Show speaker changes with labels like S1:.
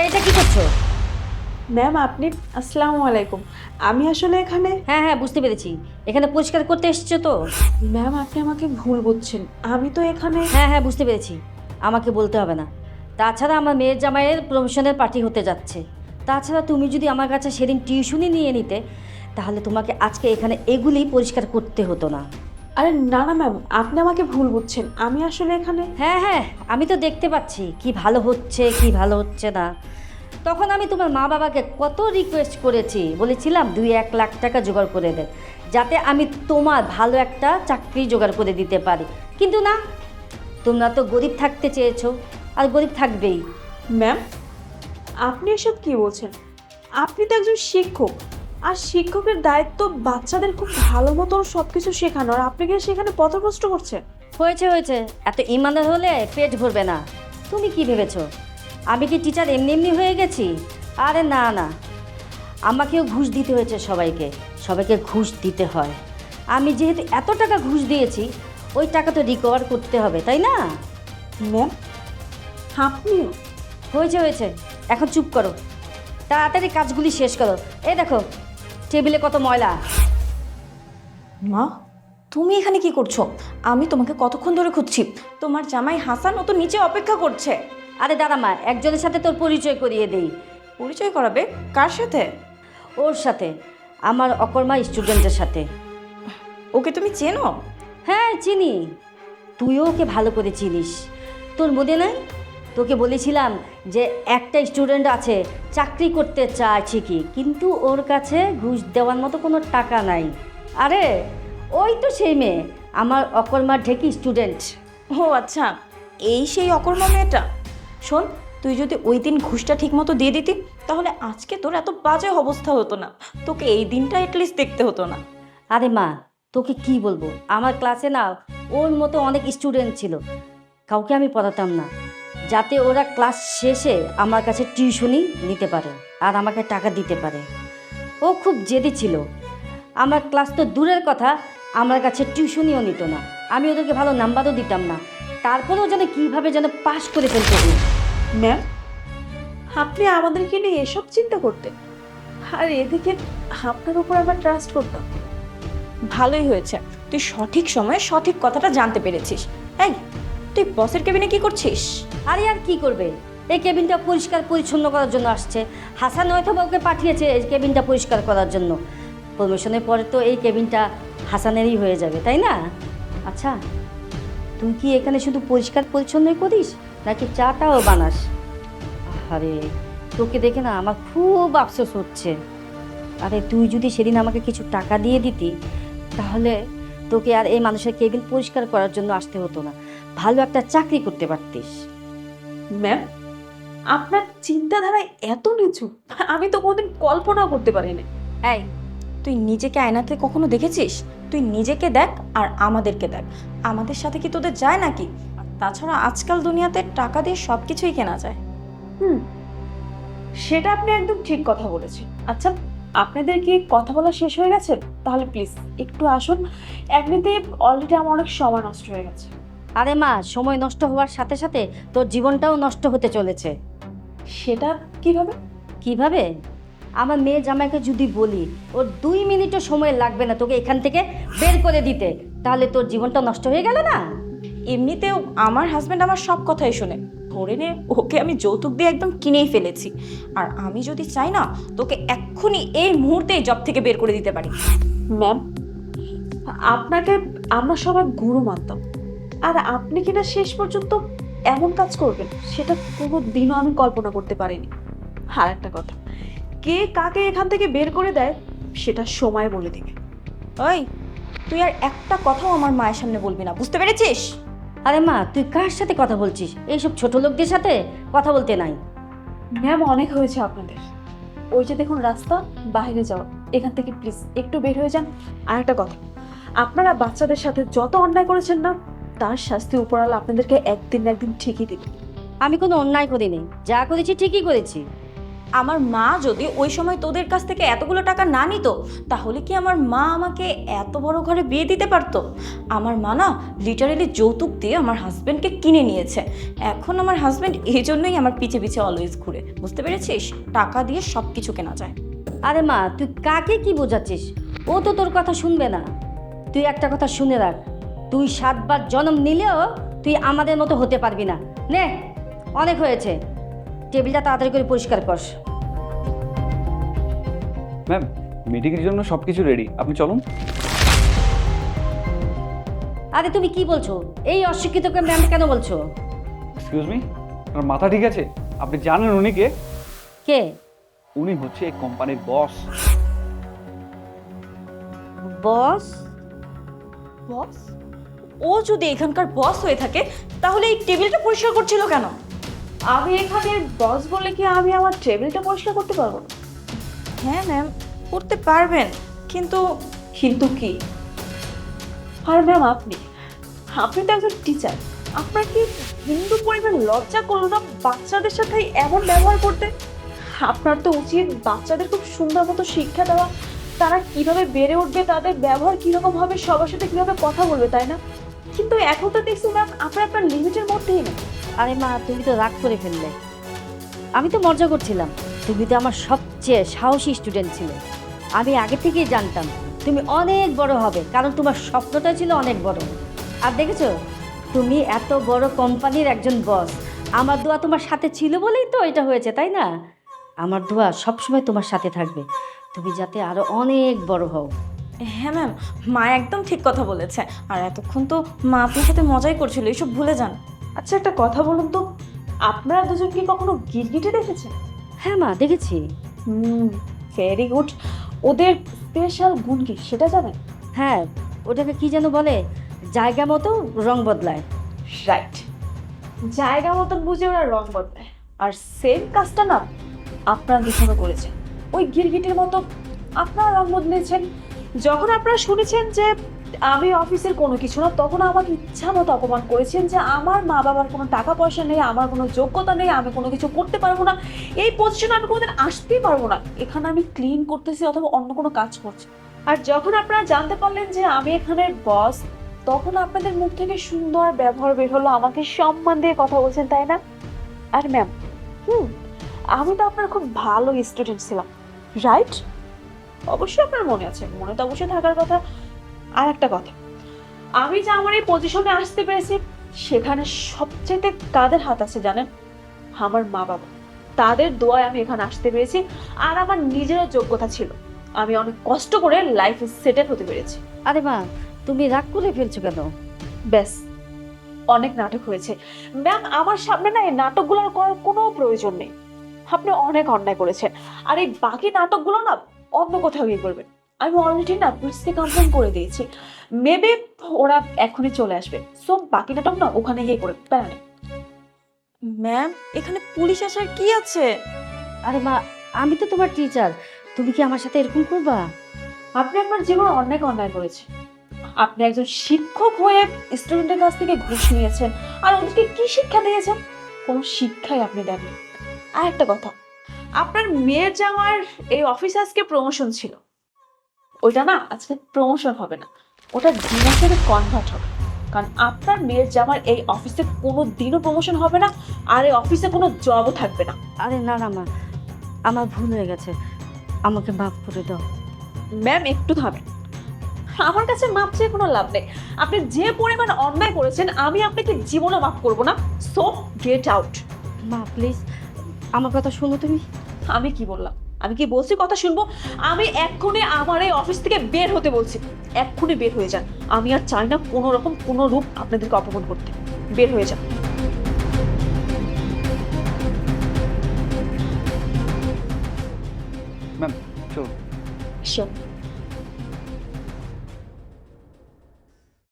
S1: এটা কি করছ?
S2: ম্যাম আপনি আসসালামু আলাইকুম। আমি আসলে এখানে
S1: হ্যাঁ হ্যাঁ বুঝতে পেরেছি। এখানে পরিষ্কার করতে এসেছ তো?
S2: ম্যাম আপনি আমাকে ভুল বুঝছেন। আমি তো এখানে
S1: হ্যাঁ হ্যাঁ বুঝতে পেরেছি। আমাকে বলতে হবে না। তাছাড়া আমার মেয়ের জামাইয়ের প্রমোশনের পার্টি হতে যাচ্ছে। তাছাড়া তুমি যদি আমার কাছে সেদিন টিউশনই নিয়ে নিতে তাহলে তোমাকে আজকে এখানে এগুলি পরিষ্কার করতে হতো না।
S2: আরে না না ম্যাম আপনি আমাকে ভুল বুঝছেন। আমি আসলে এখানে
S1: হ্যাঁ হ্যাঁ আমি তো দেখতে পাচ্ছি কি ভালো হচ্ছে কি ভালো হচ্ছে না। তখন আমি তোমার মা বাবাকে কত রিকোয়েস্ট করেছি বলেছিলাম দুই এক লাখ টাকা জোগাড় করে দে যাতে আমি তোমার ভালো একটা চাকরি জোগাড় করে দিতে পারি। কিন্তু না তোমরা তো গরিব থাকতে চেয়েছো আর গরিব থাকবেই।
S2: ম্যাম আপনি এসব কি বলছেন? আপনি তো একজন শিক্ষক আর শিক্ষকের দায়িত্ব বাচ্চাদের খুব ভালো মতো সব কিছু শেখানো। আর আপনি কি সেখানে পথভ্রষ্ট করছেন?
S1: হয়েছে হয়েছে। এত ইমানদার হলে পেট ভরবে না। তুমি কি ভেবেছো? আমি কি টিচার এমনি এমনি হয়ে গেছি? আরে না না। আমাকেও ঘুষ দিতে হয়েছে সবাইকে। সবাইকে ঘুষ দিতে হয়। আমি যেহেতু এত টাকা ঘুষ দিয়েছি ওই টাকা তো রিকভার করতে হবে তাই না?
S2: ম্যাম আপনিও?
S1: হয়েছে হয়েছে। এখন চুপ করো। তাড়াতাড়ি কাজগুলি শেষ করো। এই দেখো টেবিলে কত ময়লা?
S3: মা তুমি এখানে কি করছ? আমি তোমাকে কতক্ষণ ধরে খুঁজছি? তোমার জামাই হাসান ও তো নিচে অপেক্ষা করছে।
S1: আরে দাদা মা একজনের সাথে তোর পরিচয় করিয়ে দেই।
S3: পরিচয় করাবে? কার সাথে?
S1: ওর সাথে আমার অকর্মা স্টুডেন্টের সাথে।
S3: ওকে তুমি চেনো?
S1: হ্যাঁ চিনি। তুইও ওকে ভালো করে চিনিস। তোর মনে নাই? তোকে বলেছিলাম যে একটা স্টুডেন্ট আছে চাকরি করতে চায় ঠিকই কিন্তু ওর কাছে ঘুষ দেওয়ার মতো কোনো টাকা নাই। আরে ওই তো সেই মেয়ে আমার অকর্মার ঢেকি স্টুডেন্ট
S3: ও আচ্ছা এই সেই অকর্মা মেয়েটা? শোন তুই যদি ওই দিন ঘুষটা ঠিক মতো দিয়ে দিতি তাহলে আজকে তোর এত বাজে অবস্থা হতো না। তোকে এই দিনটা অ্যাটলিস্ট দেখতে হতো না।
S1: আরে মা তোকে কি বলব? আমার ক্লাসে না ওর মতো অনেক স্টুডেন্ট ছিল। কাউকে আমি পড়াতাম না। যাতে ওরা ক্লাস শেষে আমার কাছে টিউশনি নিতে পারে আর আমাকে টাকা দিতে পারে। ও খুব জেদি ছিল। আমার ক্লাস তো দূরের কথা আমার কাছে টিউশনিও নিত না। আমি ওদেরকে ভালো নাম্বারও দিতাম না। তারপরেও যেন কীভাবে যেন পাশ করে ফেলতে হবে
S2: ম্যাম আপনি আমাদেরকে নিয়ে এসব চিন্তা করতেন। আর এদিকে আপনার উপর আবার ট্রাস্ট করতাম।
S3: ভালোই হয়েছে। তুই সঠিক সময়ে সঠিক কথাটা জানতে পেরেছিস। তুই বসের কেবিনে কি করছিস?
S1: আরে আর কি করবে? এই কেবিনটা পরিষ্কার পরিচ্ছন্ন করার জন্য আসছে। হাসান হয়তো ওকে পাঠিয়েছে এই কেবিনটা পরিষ্কার করার জন্য। প্রমোশনের পরে তো এই কেবিনটা হাসানেরই হয়ে যাবে, তাই না? আচ্ছা তুই কি এখানে শুধু পরিষ্কার পরিচ্ছন্নই করিস, নাকি চাটাও বানাস? আরে তোকে দেখে না আমার খুব আফসোস হচ্ছে। আরে তুই যদি সেদিন আমাকে কিছু টাকা দিয়ে দিতি, তাহলে তোকে আর এই মানুষের কেবিন পরিষ্কার করার জন্য আসতে হতো না। ভালো একটা চাকরি করতে পারতিস।
S2: ম্যাম আপনার চিন্তাধারা এত নিচু আমি তো কোনোদিন কল্পনাও করতে পারিনি।
S3: এই তুই নিজেকে আয়নাতে কখনো দেখেছিস? তুই নিজেকে দেখ আর আমাদেরকে দেখ। আমাদের সাথে কি তোদের যায় নাকি? আর তাছাড়া আজকাল দুনিয়াতে টাকা দিয়ে সব কিছুই কেনা যায়।
S2: হুম সেটা আপনি একদম ঠিক কথা বলেছেন। আচ্ছা আপনাদের কি কথা বলা শেষ হয়ে গেছে? তাহলে প্লিজ একটু আসুন। এমনিতে অলরেডি আমার অনেক সময় নষ্ট হয়ে গেছে।
S1: আরে মা সময় নষ্ট হওয়ার সাথে সাথে তোর জীবনটাও নষ্ট হতে চলেছে।
S2: সেটা কীভাবে?
S1: কীভাবে? আমার মেয়ে জামাইকে যদি বলি ওর দুই মিনিটও সময় লাগবে না তোকে এখান থেকে বের করে দিতে। তাহলে তোর জীবনটা নষ্ট হয়ে গেল না?
S3: এমনিতেও আমার হাজব্যান্ড আমার সব কথাই শোনে। ধরে নে ওকে আমি যৌতুক দিয়ে একদম কিনেই ফেলেছি। আর আমি যদি চাই না তোকে এক্ষুনি এই মুহূর্তে জব থেকে বের করে দিতে পারি।
S2: ম্যাম আপনাকে আমরা সবাই গুরু মানতাম। আর আপনি কিনা শেষ পর্যন্ত এমন কাজ করবেন সেটা কোনো দিনও আমি কল্পনা করতে পারিনি। আর একটা কথা কে কাকে এখান থেকে বের করে দেয় সেটা সময় বলে দিবে
S3: ওই তুই আর একটা কথাও আমার মায়ের সামনে বলবি না বুঝতে পেরেছিস?
S1: আরে মা তুই কার সাথে কথা বলছিস? এইসব ছোট লোকদের সাথে কথা বলতে নাই।
S2: ম্যাম অনেক হয়েছে আপনাদের। ওই যে দেখুন রাস্তা বাইরে যাওয়া এখান থেকে প্লিজ একটু বের হয়ে যান। আর একটা কথা আপনারা বাচ্চাদের সাথে যত অন্যায় করেছেন না তার শাস্তি উপরালা আপনাদেরকে একদিন না একদিন ঠিকই দিবে।
S1: আমি কোনো অন্যায় করিনি। যা করেছি ঠিকই করেছি।
S3: আমার মা যদি ওই সময় তোদের কাছ থেকে এতগুলো টাকা না নিত তাহলে কি আমার মা আমাকে এত বড় ঘরে বিয়ে দিতে পারতো? আমার মা না লিটারেলি যৌতুক দিয়ে আমার হাজব্যান্ডকে কিনে নিয়েছে। এখন আমার হাজব্যান্ড এই জন্যই আমার পিছে পিছে অলওয়েজ ঘুরে। বুঝতে পেরেছিস? টাকা দিয়ে সব কিছু কেনা যায়।
S1: আরে মা তুই কাকে কি বোঝাচ্ছিস? ও তো তোর কথা শুনবে না। তুই একটা কথা শুনে রাখ। তুই সাতবার জন্ম নিলেও তুই আমাদের মতো হতে পারবি না। নে অনেক হয়েছে। টেবিলটা তাড়াতাড়ি করে পরিষ্কার কর।
S4: ম্যাম মিটিংয়ের জন্য সব কিছু রেডি আপনি চলুন।
S1: আরে তুমি কি বলছো? এই অশিক্ষিতকে ম্যাম কেন বলছো?
S4: এক্সকিউজ মি আপনার মাথা ঠিক আছে? আপনি জানেন উনি কে?
S1: কে?
S4: উনি হচ্ছে এই কোম্পানির বস
S1: বস
S3: বস ও যদি এখানকার বস হয়ে থাকে তাহলে এই টেবিলটা পরিষ্কার করছিল কেন?
S2: আমি এখানে বস বলে কি আমি আমার টেবিলটা পরিষ্কার করতে পারব? না
S3: হ্যাঁ ম্যাম করতে পারবেন কিন্তু
S2: কিন্তু কি? আর ম্যাম আপনি আপনি তো একজন টিচার আপনার কি হিন্দু পরিবার লজ্জা করল না বাচ্চাদের সাথে এমন ব্যবহার করতে? আপনার তো উচিত বাচ্চাদের খুব সুন্দর মতো শিক্ষা দেওয়া তারা কীভাবে বেড়ে উঠবে তাদের ব্যবহার কীরকম হবে সবার সাথে কীভাবে কথা বলবে তাই না? কিন্তু এখন তো দেখছি ম্যাম আপনার আপনার লিমিটের মধ্যেই না।
S1: আরে মা, তুমি তো রাগ করে ফেললে। আমি তো মজা করছিলাম। তুমি তো আমার সবচেয়ে সাহসী স্টুডেন্ট ছিলে। আমি আগে থেকেই জানতাম, তুমি অনেক বড় হবে, কারণ তোমার স্বপ্নটা ছিল অনেক বড়। আর দেখেছ, তুমি এত বড় কোম্পানির একজন বস আমার দোয়া তোমার সাথে ছিল বলেই তো এটা হয়েছে, তাই না? আমার দোয়া সবসময় তোমার সাথে থাকবে। তুমি যাতে আরও অনেক বড় হও।
S3: হ্যাঁ ম্যাম মা একদম ঠিক কথা বলেছে। আর এতক্ষণ তো মা আপনার সাথে মজাই করছিল এইসব ভুলে যান।
S2: আচ্ছা একটা কথা বলুন তো আপনারা দুজন কি কখনো গিরগিটে দেখেছেন?
S1: হ্যাঁ মা দেখেছি।
S2: হুম ভেরি গুড ওদের স্পেশাল গুণ কি সেটা জানেন?
S1: হ্যাঁ ওটাকে কি যেন বলে জায়গা মতো রং বদলায়।
S2: রাইট জায়গা মতন বুঝে ওরা রং বদলায়। আর সেম কাজটা না আপনারা দুজনে করেছেন। ওই গিরগিটির মতো আপনারা রং বদলেছেন। যখন আপনারা শুনেছেন যে আমি অফিসের কোনো কিছু না, তখন আমাকে ইচ্ছা মতো অপমান করেছেন যে আমার মা বাবার কোনো টাকা পয়সা নেই, আমার কোনো যোগ্যতা নেই, আমি কোনো কিছু করতে পারব না। এই পজিশনে আমি কোনোদিন আসতেই পারব না। এখানে আমি ক্লিন করতেছি অথবা অন্য কোনো কাজ করছি। আর যখন আপনারা জানতে পারলেন যে আমি এখানের বস তখন আপনাদের মুখ থেকে সুন্দর ব্যবহার বের হলো, আমাকে সম্মান দিয়ে কথা বলছেন, তাই না? আর ম্যাম হুম, আমি তো আপনার খুব ভালো স্টুডেন্ট ছিলাম রাইট অবশ্যই আপনার মনে আছে মনে তো অবশ্যই থাকার কথা। আর একটা কথা আমি যে আমার এই পজিশনে আসতে পেরেছি সেখানে সবচেয়ে কাদের হাত আছে জানেন? আমার মা বাবা। তাদের দোয়ায় আমি এখানে আসতে পেরেছি আর আমার নিজেরও যোগ্যতা ছিল। আমি অনেক কষ্ট করে লাইফে সেটেল হতে পেরেছি।
S1: আরে মা তুমি রাগ করে ফেলছো কেন?
S2: ব্যাস অনেক নাটক হয়েছে। ম্যাম আমার সামনে না এই নাটকগুলো করার কোনো প্রয়োজন নেই। আপনি অনেক অন্যায় করেছেন। আর এই বাকি নাটকগুলো না অন্য কোথাও গিয়ে করবেন আমি অলরেডি না পুলিশকে কমপ্লেন করে দিয়েছি। মেবি ওরা এখনই চলে আসবে। সো বাকি নাটক না ওখানে গিয়ে করে প্যারা
S3: ম্যাম এখানে পুলিশ আসার কি আছে?
S1: আরে মা আমি তো তোমার টিচার তুমি কি আমার সাথে এরকম করবা?
S2: আপনি আপনার জীবনে অনেক অন্যায় করেছে আপনি একজন শিক্ষক হয়ে স্টুডেন্টের কাছ থেকে ঘুষ নিয়েছেন। আর ওদেরকে কি শিক্ষা দিয়েছেন? কোনো শিক্ষাই আপনি দেননি। আর একটা কথা আপনার মেয়ের জামার এই অফিসে আজকে প্রমোশন ছিল। ওইটা না আজকে প্রমোশন হবে না। ওটা ডিমোশনে কনভার্ট হবে। কারণ আপনার মেয়ের জামার এই অফিসে কোনো দিনও প্রমোশন হবে না আর এই অফিসে কোনো জবও থাকবে না।
S1: আরে না না মা। আমার ভুল হয়ে গেছে। আমাকে মাফ করে দাও।
S2: ম্যাম একটু থামেন আমার কাছে মাপ চেয়ে কোনো লাভ নেই। আপনি যে পরিমাণ অন্যায় করেছেন আমি আপনাকে জীবনে মাফ করব না। সো গেট আউট
S1: মা প্লিজ আমার কথা শোনো তুমি।
S2: আমি কি বললাম? আমি কি বলছি কথা শুনব? আমি এক্ষুনি আমার এই অফিস থেকে বের হতে বলছি। এক্ষুনি বের হয়ে যান। আমি আর চাই না কোনো রকম কোনো রূপ আপনাদেরকে অপমান করতে। বের হয়ে যান।
S4: ম্যাম চলুন.